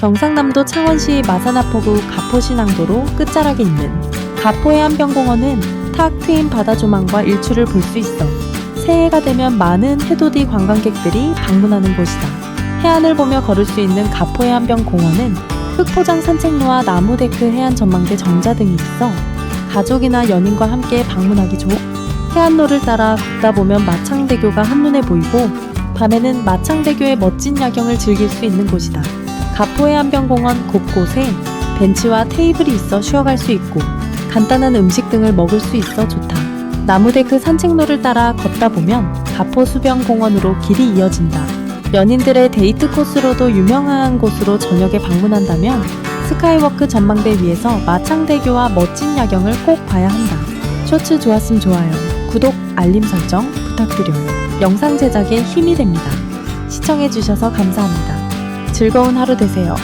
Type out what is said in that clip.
경상남도 창원시 마사나포구 가포신항도로 끝자락에 있는 가포해안병공원은 탁 트인 바다 조망과 일출을 볼 수 있어 새해가 되면 많은 해돋이 관광객들이 방문하는 곳이다. 해안을 보며 걸을 수 있는 가포해안병공원은 흑포장 산책로와 나무데크 해안 전망대 정자 등이 있어 가족이나 연인과 함께 방문하기 좋고 해안로를 따라 걷다 보면 마창대교가 한눈에 보이고 밤에는 마창대교의 멋진 야경을 즐길 수 있는 곳이다. 가포해안병공원 곳곳에 벤치와 테이블이 있어 쉬어갈 수 있고 간단한 음식 등을 먹을 수 있어 좋다. 나무데크 산책로를 따라 걷다 보면 가포 수변공원으로 길이 이어진다. 연인들의 데이트 코스로도 유명한 곳으로 저녁에 방문한다면 스카이워크 전망대 위에서 마창대교와 멋진 야경을 꼭 봐야 한다. 쇼츠 좋았음 좋아요, 구독, 알림 설정 부탁드려요. 영상 제작에 힘이 됩니다. 시청해주셔서 감사합니다. 즐거운 하루 되세요.